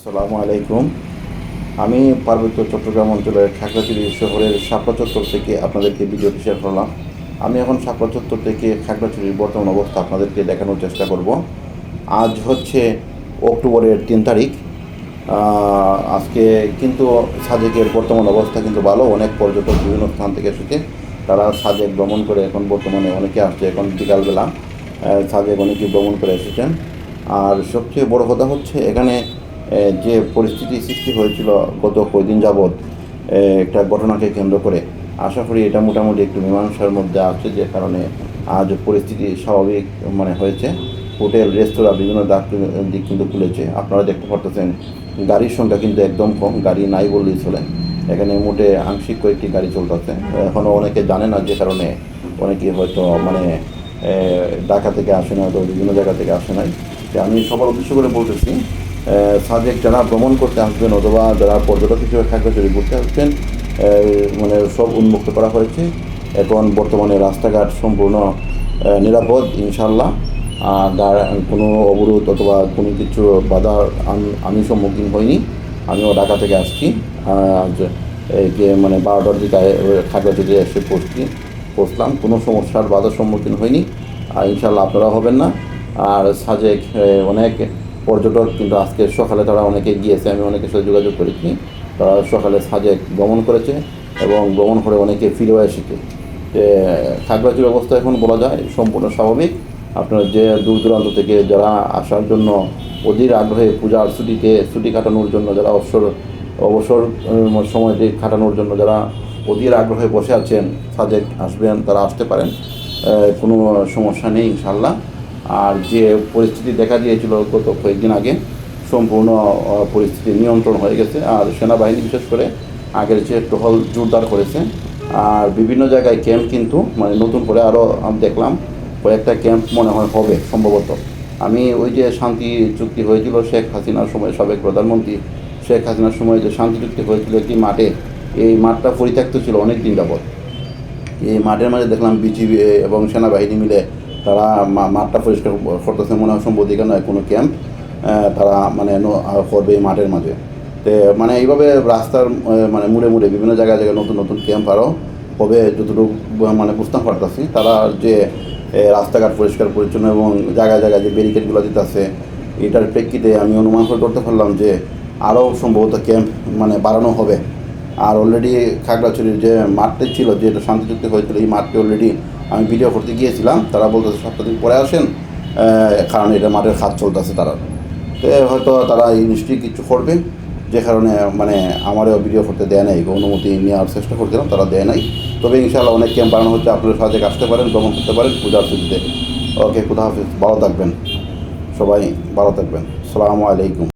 আসসালামু আলাইকুম। আমি পার্বত্য চট্টগ্রাম অঞ্চলের খাগড়াছড়ি শহরের শাপলা চত্বর থেকে আপনাদেরকে ভিডিওটি শেয়ার করলাম। আমি এখন শাপলা চত্বর থেকে খাগড়াছড়ির বর্তমান অবস্থা আপনাদেরকে দেখানোর চেষ্টা করব। আজ হচ্ছে অক্টোবরের তিন তারিখ। আজকে কিন্তু সাজেকের বর্তমান অবস্থা কিন্তু ভালো। অনেক পর্যটক বিভিন্ন স্থান থেকে এসেছে। তারা সাজেক ভ্রমণ করে এখন বর্তমানে অনেকে আসছে এখন বিকালবেলা। সাজেক অনেকে ভ্রমণ করে এসেছেন। আর সবচেয়ে বড় কথা হচ্ছে এখানে যে পরিস্থিতি সৃষ্টি হয়েছিল গত কয়েকদিন যাবৎ একটা ঘটনাকে কেন্দ্র করে, আশা করি এটা মোটামুটি একটু মীমাংসার মধ্যে আছে যে কারণে আজ পরিস্থিতি স্বাভাবিক মানে হয়েছে। হোটেল, রেস্তোরাঁ, বিভিন্ন দিক কিন্তু খুলেছে। আপনারা দেখতে পারতেছেন, গাড়ির সংখ্যা কিন্তু একদম কম, গাড়ি নাই বললেই চলে। এখানে মোটে আংশিক কয়েকটি গাড়ি চলতেছে। এখনও অনেকে জানে না যে কারণে অনেকে হয়তো মানে ঢাকা থেকে আসে না তো বিভিন্ন জায়গা থেকে আসে নাই। আমি সবার উদ্দেশ্য করে বলতেছি সাজেক যারা ভ্রমণ করতে আসবেন অথবা যারা পর্যটক হিসেবে খাগড়াছড়ি ঘুরতে আসবেন মানে সব উন্মুক্ত করা হয়েছে। এখন বর্তমানে রাস্তাঘাট সম্পূর্ণ নিরাপদ ইনশাল্লাহ আর কোনো অবরোধ অথবা কোনো কিছু বাধার আম- সম্মুখীন হইনি। আমিও ঢাকা থেকে আসছি। আজ মানে বারোটার দিকে খাগড়াছড়ি এসে পড়ছি পৌঁছলাম। কোনো সমস্যার বাধার সম্মুখীন হইনি। আর ইনশাল্লাহ আপনারা হবেন না। আর সাজেক অনেক পর্যটক, কিন্তু আজকে সকালে তারা অনেকে গিয়েছে, আমি অনেকের সাথে যোগাযোগ করেছি। তারা সকালে সাজেক ভ্রমণ করেছে এবং ভ্রমণ করে অনেকে ফিরেও এসেছে। যে খাগড়াছড়ির অবস্থা এখন বলা যায় সম্পূর্ণ স্বাভাবিক। আপনার যে দূর দূরান্ত থেকে যারা আসার জন্য অধীর আগ্রহে পূজার ছুটিতে ছুটি কাটানোর জন্য যারা অবসর অবসর সময়টি কাটানোর জন্য যারা অধীর আগ্রহে বসে আছেন, সাজেক আসবেন, তারা আসতে পারেন। কোনো সমস্যা নেই ইনশাল্লাহ আর যে পরিস্থিতি দেখা দিয়েছিল গত কয়েকদিন আগে, সম্পূর্ণ পরিস্থিতি নিয়ন্ত্রণ হয়ে গেছে। আর সেনাবাহিনী বিশেষ করে আগের চেয়ে টহল জোরদার করেছে, আর বিভিন্ন জায়গায় ক্যাম্প কিন্তু মানে নতুন করে আরও দেখলাম, কয়েকটা ক্যাম্প মনে হয় হবে সম্ভবত। আমি ওই যে শান্তি চুক্তি হয়েছিল শেখ হাসিনার সময়, সাবেক প্রধানমন্ত্রী শেখ হাসিনার সময় যে শান্তি চুক্তি হয়েছিল একটি মাঠে, এই মাঠটা পরিত্যক্ত ছিল অনেক দিন যাবৎ। এই মাঠের মাঝে দেখলাম বিজিবি এবং সেনাবাহিনী মিলে তারা মাঠটা পরিষ্কার করতেছে মনে হয় এখানে নয়, কোনো ক্যাম্প তারা মানে করবে এই মাঠের মাঝে। তো মানে এইভাবে রাস্তার মানে মুড়ে মুড়ে বিভিন্ন জায়গায় জায়গায় নতুন নতুন ক্যাম্প আরও হবে যতটুকু মানে বুঝতে পারতেছি তারা যে রাস্তাঘাট পরিষ্কার, পরিচ্ছন্ন এবং জায়গায় জায়গায় যে ব্যারিকেডগুলো দিতেছে, এটার প্রেক্ষিতে আমি অনুমান করে করতে পারলাম যে আরও সম্ভবত ক্যাম্প মানে বাড়ানো হবে। আর অলরেডি খাগড়াছড়ির যে মাঠটি ছিল, যেটা শান্তি চুক্তি হয়েছিল, এই মাঠটি অলরেডি আমি ভিডিও করতে গিয়েছিলাম। তারা বলতেছে সপ্তাহ দিন পরে আসেন কারণ এটা মাঠের খাত চলতেছে তারা। তো হয়তো তারা এই নিশ্চয়ই কিছু করবে, যে কারণে মানে আমারও ভিডিও করতে দেয় নাই অনুমতি নেওয়ার চেষ্টা করছিলাম, তারা দেয় নাই। তবে ইনশাআল্লাহ অনেক ক্যাম্প বানানো হচ্ছে আপনাদের সাথে আসতে পারেন ভ্রমণ করতে পারেন পূজার ছুটিতে ওকে, খুদা হাফিজ, ভালো থাকবেন। সবাই ভালো থাকবেন। সালামু আলাইকুম।